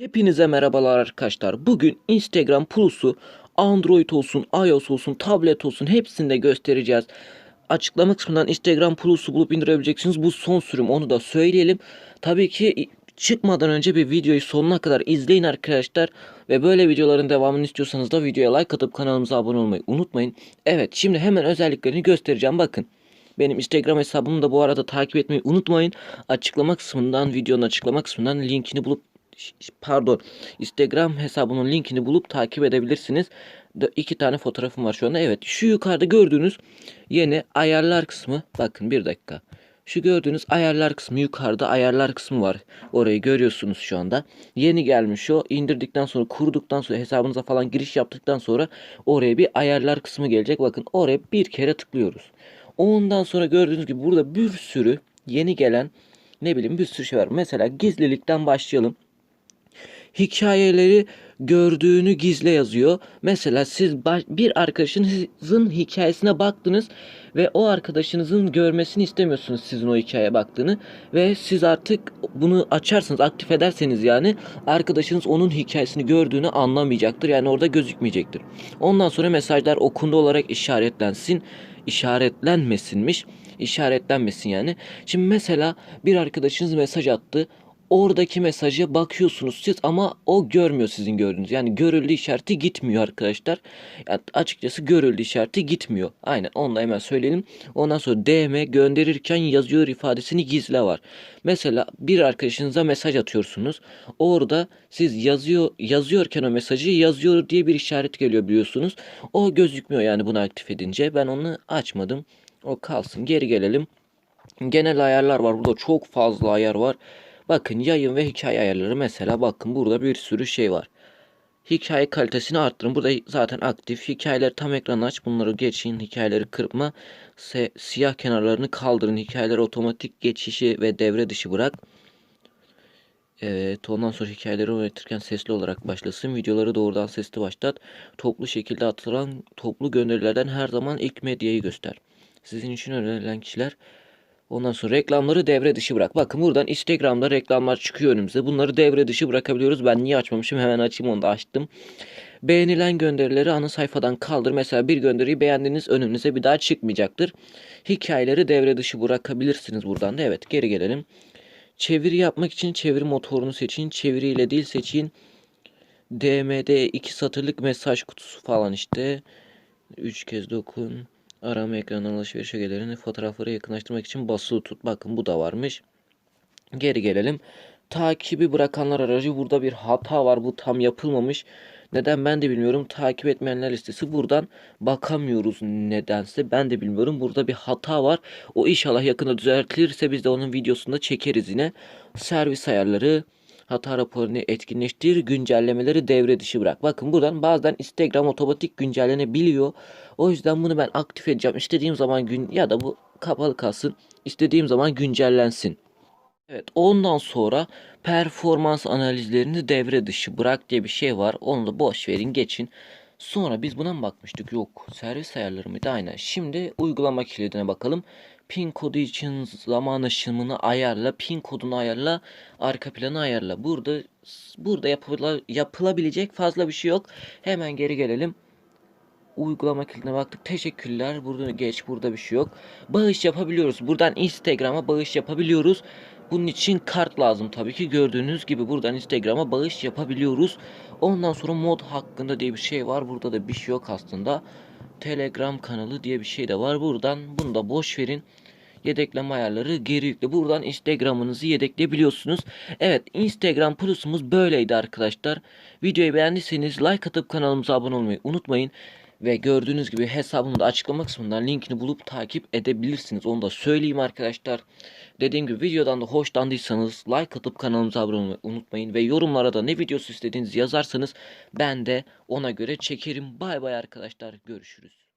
Hepinize merhabalar arkadaşlar. Bugün Instagram Plus'u Android olsun, iOS olsun, tablet olsun hepsinde göstereceğiz. Açıklama kısmından Instagram Plus'u bulup indirebileceksiniz. Bu son sürüm onu da söyleyelim. Tabii ki çıkmadan önce bir videoyu sonuna kadar izleyin arkadaşlar. Ve böyle videoların devamını istiyorsanız da videoya like atıp kanalımıza abone olmayı unutmayın. Evet şimdi hemen özelliklerini göstereceğim bakın. Benim Instagram hesabımı da bu arada takip etmeyi unutmayın. Açıklama kısmından videonun açıklama kısmından linkini bulup pardon Instagram hesabımın linkini bulup takip edebilirsiniz. De, iki tane fotoğrafım var şu anda. Evet şu yukarıda gördüğünüz yeni ayarlar kısmı. Bakın bir dakika. Şu gördüğünüz ayarlar kısmı yukarıda ayarlar kısmı var. Orayı görüyorsunuz şu anda. Yeni gelmiş o. indirdikten sonra kurduktan sonra hesabınıza falan giriş yaptıktan sonra oraya bir ayarlar kısmı gelecek. Bakın oraya bir kere tıklıyoruz. Ondan sonra gördüğünüz gibi burada bir sürü yeni gelen ne bileyim bir sürü şey var. Mesela gizlilikten başlayalım hikayeleri gördüğünü gizle yazıyor. Mesela siz bir arkadaşınızın hikayesine baktınız ve o arkadaşınızın görmesini istemiyorsunuz sizin o hikayeye baktığını ve siz artık bunu açarsınız, aktif ederseniz yani arkadaşınız onun hikayesini gördüğünü anlamayacaktır. Yani orada gözükmeyecektir. Ondan sonra mesajlar okundu olarak işaretlensin. işaretlenmesinmiş. işaretlenmesin yani. Şimdi mesela bir arkadaşınız mesaj attı oradaki mesaja bakıyorsunuz siz ama o görmüyor sizin gördüğünüz. Yani görüldü işareti gitmiyor arkadaşlar. Yani açıkçası görüldü işareti gitmiyor. Aynen onu da hemen söyleyelim. Ondan sonra DM gönderirken yazıyor ifadesini gizle var. Mesela bir arkadaşınıza mesaj atıyorsunuz. Orada siz yazıyor yazıyorken o mesajı yazıyor diye bir işaret geliyor biliyorsunuz. O gözükmüyor yani bunu aktif edince. Ben onu açmadım. O kalsın. Geri gelelim. Genel ayarlar var. Burada çok fazla ayar var. Bakın yayın ve hikaye ayarları mesela bakın burada bir sürü şey var. Hikaye kalitesini arttırın. Burada zaten aktif. Hikayeleri tam ekran aç. Bunları geçin. Hikayeleri kırpma. Se- siyah kenarlarını kaldırın. Hikayeleri otomatik geçişi ve devre dışı bırak. Evet, ondan sonra hikayeleri öğretirken sesli olarak başlasın. Videoları doğrudan sesli başlat. Toplu şekilde atılan toplu gönderilerden her zaman ilk medyayı göster. Sizin için önerilen kişiler Ondan sonra reklamları devre dışı bırak. Bakın buradan Instagram'da reklamlar çıkıyor önümüze. Bunları devre dışı bırakabiliyoruz. Ben niye açmamışım? Hemen açayım onu da açtım. Beğenilen gönderileri ana sayfadan kaldır. Mesela bir gönderiyi beğendiğiniz önünüze bir daha çıkmayacaktır. Hikayeleri devre dışı bırakabilirsiniz buradan da. Evet geri gelelim. Çeviri yapmak için çeviri motorunu seçin. Çeviriyle dil seçin. DMD iki satırlık mesaj kutusu falan işte. 3 kez dokun. Arama ekranından alışveriş ögelerini fotoğrafları yakınlaştırmak için basılı tut. Bakın bu da varmış. Geri gelelim. Takibi bırakanlar aracı burada bir hata var. Bu tam yapılmamış. Neden ben de bilmiyorum. Takip etmeyenler listesi buradan bakamıyoruz nedense. Ben de bilmiyorum. Burada bir hata var. O inşallah yakında düzeltilirse biz de onun videosunda çekeriz yine. Servis ayarları hata raporunu etkinleştir, güncellemeleri devre dışı bırak. Bakın buradan bazen Instagram otomatik güncellenebiliyor. O yüzden bunu ben aktif edeceğim. İstediğim zaman gün ya da bu kapalı kalsın. İstediğim zaman güncellensin. Evet ondan sonra performans analizlerini devre dışı bırak diye bir şey var. Onu da boş verin geçin. Sonra biz buna mı bakmıştık? Yok. Servis ayarları mıydı? Aynen. Şimdi uygulama kilidine bakalım. Pin kodu için zaman aşımını ayarla. Pin kodunu ayarla. Arka planı ayarla. Burada burada yapıla, yapılabilecek fazla bir şey yok. Hemen geri gelelim. Uygulama kilidine baktık. Teşekkürler. Burada geç. Burada bir şey yok. Bağış yapabiliyoruz. Buradan Instagram'a bağış yapabiliyoruz. Bunun için kart lazım tabii ki. Gördüğünüz gibi buradan Instagram'a bağış yapabiliyoruz. Ondan sonra mod hakkında diye bir şey var. Burada da bir şey yok aslında. Telegram kanalı diye bir şey de var. Buradan bunu da boş verin. Yedekleme ayarları geri yükle. Buradan Instagram'ınızı yedekleyebiliyorsunuz. Evet Instagram Plus'umuz böyleydi arkadaşlar. Videoyu beğendiyseniz like atıp kanalımıza abone olmayı unutmayın. Ve gördüğünüz gibi hesabımın da açıklama kısmından linkini bulup takip edebilirsiniz. Onu da söyleyeyim arkadaşlar. Dediğim gibi videodan da hoşlandıysanız like atıp kanalımıza abone olmayı unutmayın. Ve yorumlara da ne videosu istediğinizi yazarsanız ben de ona göre çekerim. Bay bay arkadaşlar görüşürüz.